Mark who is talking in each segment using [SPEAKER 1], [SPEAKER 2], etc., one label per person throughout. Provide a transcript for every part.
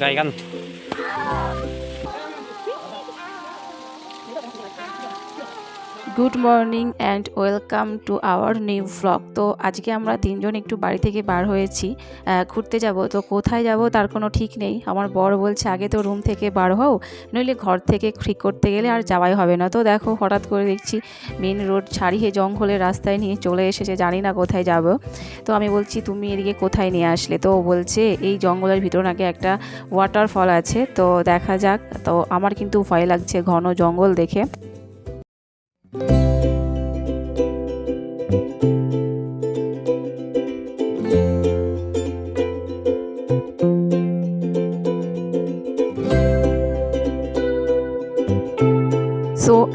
[SPEAKER 1] জানি
[SPEAKER 2] good morning and welcome to our new vlog তো আজকে আমরা তিনজন একটু বাড়ি থেকে বার হয়েছি ঘুরতে যাব। তো কোথায় যাব তার কোনো ঠিক নেই। আমার বর বলছে, আগে তো রুম থেকে বার হও, নইলে ঘর থেকে ঠিক করতে গেলে আর যাওয়াই হবে না। তো দেখো, হঠাৎ করে দেখছি মেন রোড ছাড়িয়ে জঙ্গলের রাস্তায় নিয়ে চলে এসেছে, জানি না কোথায় যাব। তো আমি বলছি, তুমি এদিকে কোথায় নিয়ে আসলে? তো বলছে, এই জঙ্গলের ভিতর নাকি একটা ওয়াটারফল আছে। তো দেখা যাক। তো আমার কিন্তু ভয় লাগছে ঘন জঙ্গল দেখে। সো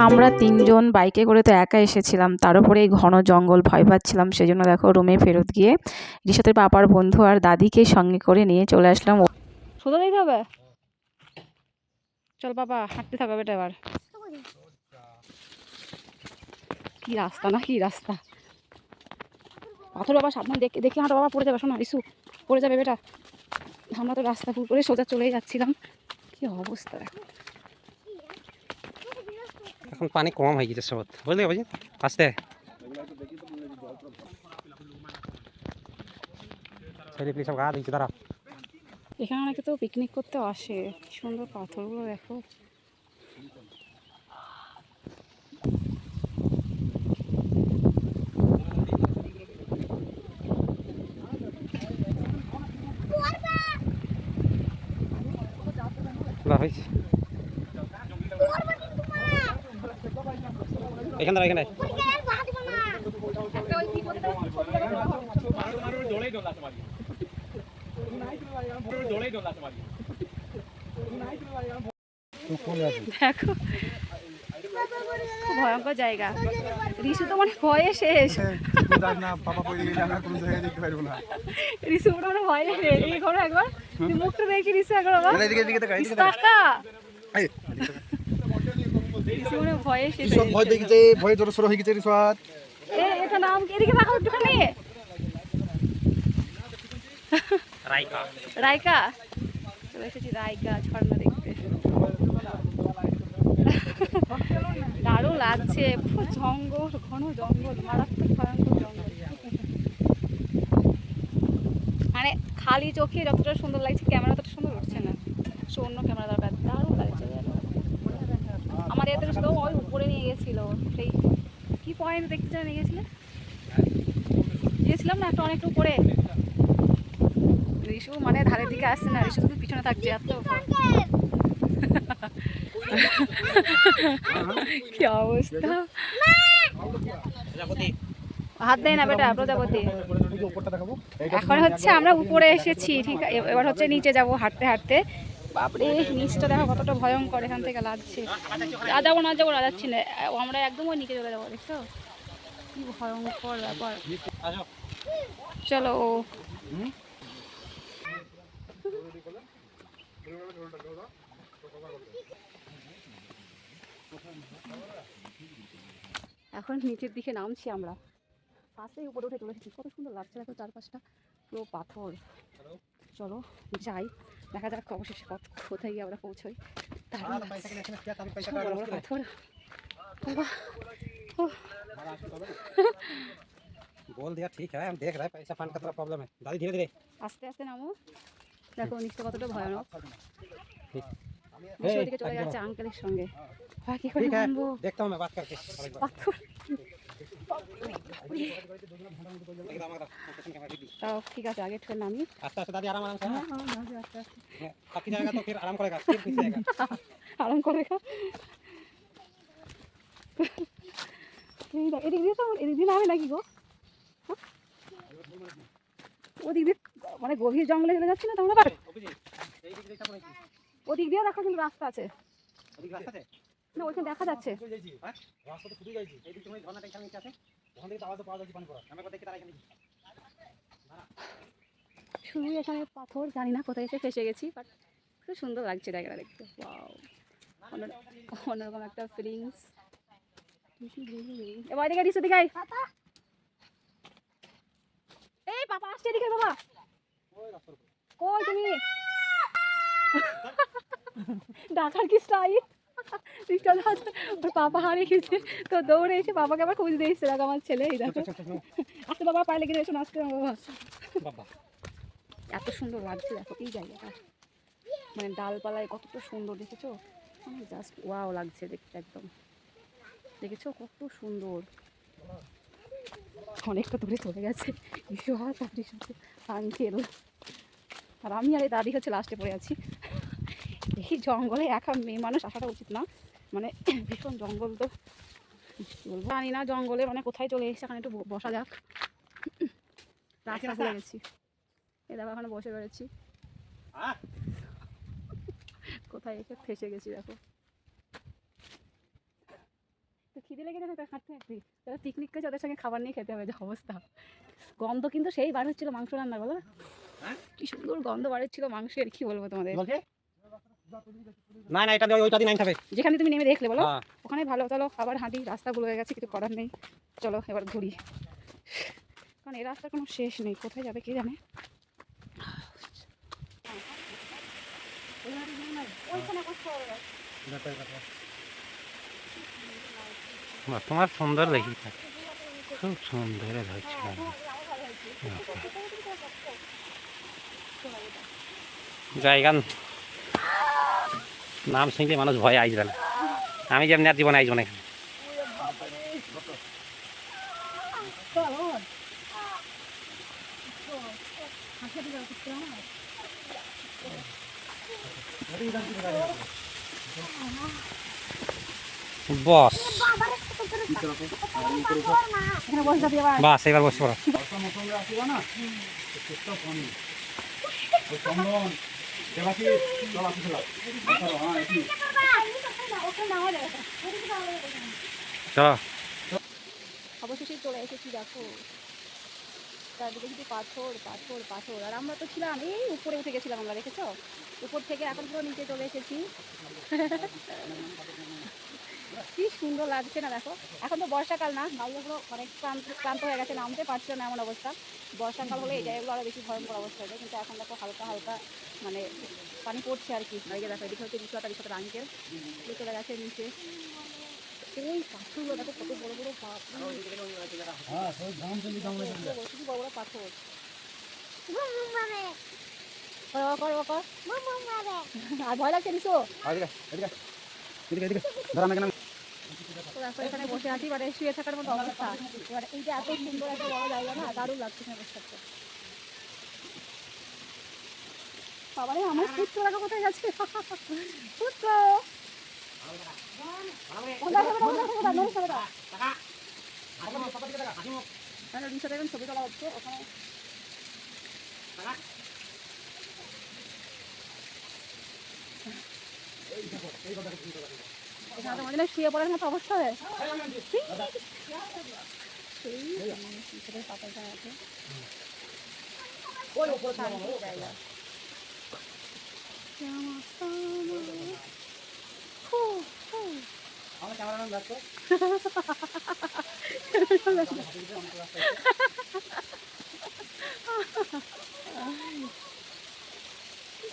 [SPEAKER 2] আমরা তিনজন বাইকে করে তো একা এসেছিলাম। তার উপরে এই ঘন জঙ্গল ভয় পাচ্ছিলাম। সেজন্য দেখো রুমে ফেরত গিয়ে রিসাতের বাবার বন্ধু আর দাদিকে সঙ্গে করে নিয়ে চলে আসলাম। সোজা যেতে হবে? চল বাবা হাঁটতে থাকবে বেটা এবার। কি রাস্তা না কি রাস্তা? পাথর বাবা সাবধান দেখে দেখে হাঁটো বাবা পড়ে যাবে শোনো ইসু পড়ে যাবে বেটা। আমরা তো রাস্তা ফুল করে সোজা চলেই যাচ্ছিলাম। কি অবস্থা দেখো।
[SPEAKER 3] এখন পানি কম হয়ে গেছে সবত। বুঝলি বুঝলি আসতে। ছেলে প্লিজ সব গা দিচ্ছে দাঁড়া
[SPEAKER 2] এখানে অনেকে তো পিকনিক করতে আসে। সুন্দর পাথরগুলো দেখো
[SPEAKER 3] বা হয়েছে এখানে এখানে।
[SPEAKER 2] দেখো ভয়ঙ্কর জায়গা। রিসু তো মানে ভয়ে শেষ। রিসু মানে ভয়ে শেষ। এই করো একবার মুখটা দেখি রিসু একবার বাবা।
[SPEAKER 1] এদিকে এদিকে তাকাই
[SPEAKER 2] রিসু তাকা রিসু ভয়ে শেষ
[SPEAKER 1] সব ভয় দেখিছে? ভয় জোর সর হয়ে গেছে রিসাত
[SPEAKER 2] এটা নাম এদিকে তাকাও একটুখানি।
[SPEAKER 3] রাইকা।
[SPEAKER 2] রাইকা? চলে এসেছি রাইকা ঝর্ণা দেখতে। দারুণ লাগছে। পুরো জঙ্গল ঘন জঙ্গল মারাত্মক ভয়ঙ্কর জঙ্গল। মানে খালি চোখে যতটা সুন্দর লাগছে ক্যামেরা ততটা সুন্দর উঠছে না। সে অন্য ক্যামেরা দরকার দারুণ। আমার এদের ওই উপরে নিয়ে গেছিল। সেই কি পয়েন্ট দেখতে নিয়ে গেছিলে? না একটা অনেকটা উপরে? মানে ধারের দিকে আসছে না শুধু পিছনে থাকছে, এত কি অবস্থা? হাত দেয় না বেটা, প্রজাপতি। এখন হচ্ছে আমরা উপরে এসেছি, ঠিক, এবার হচ্ছে নিচে যাব হাঁটতে হাঁটতে। বাপরে নিচটা দেখো কতটা ভয়ঙ্কর এখান থেকে লাগছে। আর যাব না যাব না যাচ্ছি না আমরা একদম ওই নিচে চলে যাব দেখছ? কি ভয়ঙ্কর ব্যাপার। চলো এখন নিচের দিকে নামছি আমরা। ফার্স্টেই উপরে উঠে চলে এসেছি। কত সুন্দর লাগছে দেখো চারপাশটা। পুরো পাথর। চলো যাই। দেখা যাক অবশেষে কত কোথায় গিয়ে আমরা পৌঁছই দারুণ লাগছে। সব বড় বড় পাথর বাবা ও,
[SPEAKER 3] बोल दिया ठीक है हम देख रहे हैं पैसा फंड का थोड़ा प्रॉब्लम है दादी धीरे धीरे
[SPEAKER 2] আস্তে আস্তে নামো দেখো নিচটা কতটা ভয়ানক
[SPEAKER 3] ঠিক।
[SPEAKER 2] নিচের
[SPEAKER 3] এই,
[SPEAKER 2] দিকে চলে
[SPEAKER 3] একদম।
[SPEAKER 2] যাচ্ছে আঙ্কেলের সঙ্গে হ্যাঁ কি করে
[SPEAKER 3] ठीक है
[SPEAKER 2] নামবো তাও ঠিক আছে আগে একটু নামি
[SPEAKER 3] আস্তে আস্তে দাদি আরাম আরাম করে
[SPEAKER 2] হ্যাঁ হ্যাঁ আস্তে আস্তে।
[SPEAKER 3] হ্যাঁ, থাকি জায়গা তো ফির আরাম করেগা
[SPEAKER 2] ফির পিছে জায়গা আরাম করেগা এদিক দিয়ে তো এদিক দিয়ে নামে নাকি গো? হ্যাঁ? ওদিক দিয়ে মানে গভীর জঙ্গলে চলে যাচ্ছি না তোমরা?
[SPEAKER 3] পারে
[SPEAKER 2] ওদিক দিয়ে দেখো কিন্তু রাস্তা আছে।
[SPEAKER 3] ওদিক রাস্তা আছে?
[SPEAKER 2] না ওইখানে দেখা যাচ্ছে।
[SPEAKER 3] হ্যাঁ, রাস্তা তো খুঁজে যাইছি এইদিক তুমি ঝর্ণাটা এখানে আছে? এখানে
[SPEAKER 2] শুধু এখানে পাথর, জানি না কোথায় এসে ফেসে গেছি বাট খুব সুন্দর লাগছে জায়গাটা দেখতে। ওয়াও অন্যরকম একটা ফিলিংস এবার। এই আসছে এদিকে কই তুমি? ডাকার কি স্টাইল স্টাইল ওর পাপা হারিয়ে গেছে। তো দৌড়ে এসে পাপাকে আবার খুঁজতে এসেছে দেখো আমার ছেলে এই দেখো। আজকে বাবা পায়ে লেগে এসো আজকে বাবা
[SPEAKER 3] বাবা।
[SPEAKER 2] এত সুন্দর লাগছে দেখো এই জায়গাটা। মানে ডালপালায় কতটা সুন্দর দেখেছ? মানে জাস্ট ওয়াও লাগছে দেখতে একদম। দেখেছ? কত সুন্দর। অনেকটা দূরে চলে গেছে। বিশাল দাদির সাথে আর আমি আর এই দাদি হচ্ছে লাস্টে পড়ে আছি। এই জঙ্গলে একা মেয়ে মানুষ আসাটা উচিত না। মানে ভীষণ জঙ্গল তো। বলব? জানি না জঙ্গলে মানে কোথায় চলে এসেছে এখানে একটু বসা যাক। রাস্তা ভুলে গেছি। এই দেখো এখানে বসে
[SPEAKER 3] আহ!
[SPEAKER 2] কোথায় এসে ফেসে গেছি দেখো। তো খিদে লেগে যাবে হাঁটতে হাঁটতে। যারা পিকনিক করেছে ওদের সঙ্গে খাবার নিয়ে খেতে হবে যে অবস্থা। গন্ধ কিন্তু সেই বার হচ্ছিল মাংস রান্না বলো
[SPEAKER 3] হ্যাঁ?
[SPEAKER 2] কি সুন্দর গন্ধ বার হচ্ছিল মাংসের কি বলব তোমাদের?
[SPEAKER 3] না না এটা দিয়ে ওইটা হবে
[SPEAKER 2] যেখানে তুমি নেমে দেখলে বলো
[SPEAKER 3] হ্যাঁ।
[SPEAKER 2] ওখানে ভালো চলো আবার হাঁটি রাস্তা ভুলে হয়ে গেছে কিছু করার নেই। চলো এবার ঘুরি। কারণ এই রাস্তার কোনো শেষ নেই কোথায় যাবে কে জানে?
[SPEAKER 3] তোমার সুন্দর দেখি খুব সুন্দর জায়গা নাম শুনলে মানুষ ভয়ে আসবে না আমি যেমনি আর জীবনে আসব না এখানে বস।
[SPEAKER 2] বাস,
[SPEAKER 3] এবার বসে পড়ো।
[SPEAKER 1] হ্যাঁ
[SPEAKER 3] চলো
[SPEAKER 2] অবশেষে চলে এসেছি দেখো চারদিকে শুধু পাথর পাথর পাথর আর আমরা তো ছিলাম এই উপরে উঠে গেছিলাম আমরা দেখেছ উপর থেকে এখন পুরো নিচে চলে এসেছি কি সুন্দর লাগছে না দেখো? এখন তো বর্ষাকাল না গাড়িগুলো অনেক ক্লান্ত ক্লান্ত হয়ে গেছে নামতে পারছিল না এমন অবস্থা। বর্ষাকাল হলে এই জায়গাগুলো আরও বেশি ভয়ঙ্কর অবস্থা হবে কিন্তু এখন দেখো হালকা হালকা মানে পানি পড়ছে আর কি। এদিকে দেখো এদিকে হচ্ছে রিসোর্ট আর রিসোর্টের আঙ্কেল চলে গেছে নিচে। ওই পাথরগুলো দেখো কত বড় বড় পাথর।
[SPEAKER 1] হ্যাঁ
[SPEAKER 2] বড় বড় পাথর। আর ভয় লাগছে নিশো
[SPEAKER 1] এদিকে এদিকে এদিকে এদিকে। ধরা না। কেন
[SPEAKER 2] দেখো এখানে বসে আছি মানে শুয়ে থাকার মতো অবস্থা। এবার এই যে এত সুন্দর একটা বড় জায়গা না, দারুণ লাগছে এখানে বসে আমার পুত্র দেখো কোথায় গেছে? পুত্র! এখন ছবি তোলা হচ্ছে ওখানে। তোমাদের শুয়ে পড়ার মতো অবস্থা হয়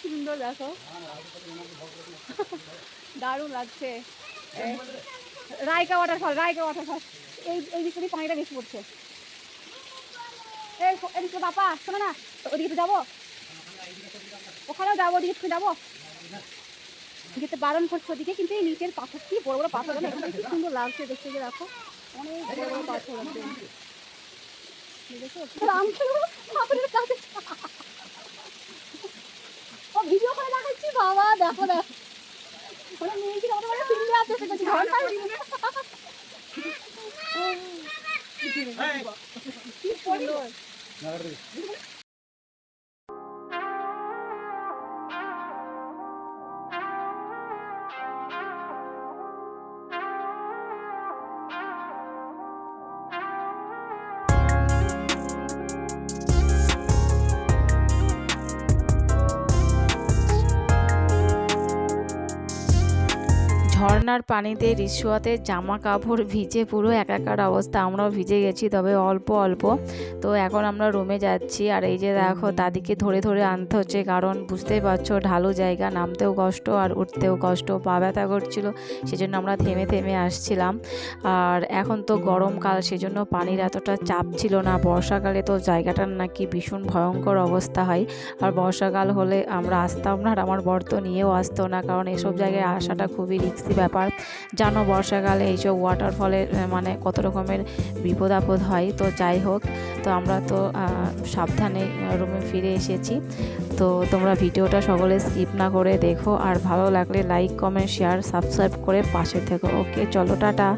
[SPEAKER 2] সুন্দর দেখো। দারুণ লাগছে। রায়কা ওয়াটারফল রায়কা ওয়াটারফল এই এই দিক পানিটা বেশি পড়ছে। এই, এদিকে বাপা, শোনো না, ওদিকে তো যাব। ওখানেও যাব, ওদিকে তুমি যাব। যেতে বারণ করছে ওদিকে, কিন্তু এই নিচের পাথর কি বড় বড় পাথর না এখানে কি সুন্দর লাগছে দেখতে গিয়ে দেখো। অনেক বড় বড় পাথর আছে। বাবা, দেখো দেখো। ওরা আমাদের বাড়ি ফিল্মে আছে সেটা কি সুন্দর
[SPEAKER 4] ঝড় ঝর্ণার পানিতে রিসুয়াতে জামা কাপড় ভিজে পুরো একাকার অবস্থা। আমরাও ভিজে গেছি, তবে অল্প অল্প। তো এখন আমরা রুমে যাচ্ছি, আর এই যে দেখো দাদিকে ধরে ধরে আনতে হচ্ছে, কারণ বুঝতেই পারছ, ঢালু জায়গা, নামতেও কষ্ট আর উঠতেও কষ্ট, পা ব্যথা করছিল, সেজন্য আমরা থেমে থেমে আসছিলাম। আর এখন তো গরমকাল, সেজন্য পানির এতটা চাপ ছিল না। বর্ষাকালে তো জায়গাটার নাকি ভীষণ ভয়ঙ্কর অবস্থা হয়। আর বর্ষাকাল হলে আমরা আসতাম না, আর আমার বর তো নিয়েও আসতো না, কারণ এসব জায়গায় আসাটা খুবই রিস্কি ব্যাপার। জানো বর্ষাকালে এইসব ওয়াটারফলে মানে কত রকমের বিপদ আপদ হয়। তো যাই হোক, তো আমরা তো সাবধানে রুমে ফিরে এসেছি। তো তোমরা ভিডিওটা সকলে স্কিপ না করে দেখো। আর ভালো লাগলে লাইক কমেন্ট শেয়ার সাবস্ক্রাইব করে পাশে থেকো। ওকে চলো, টাটা।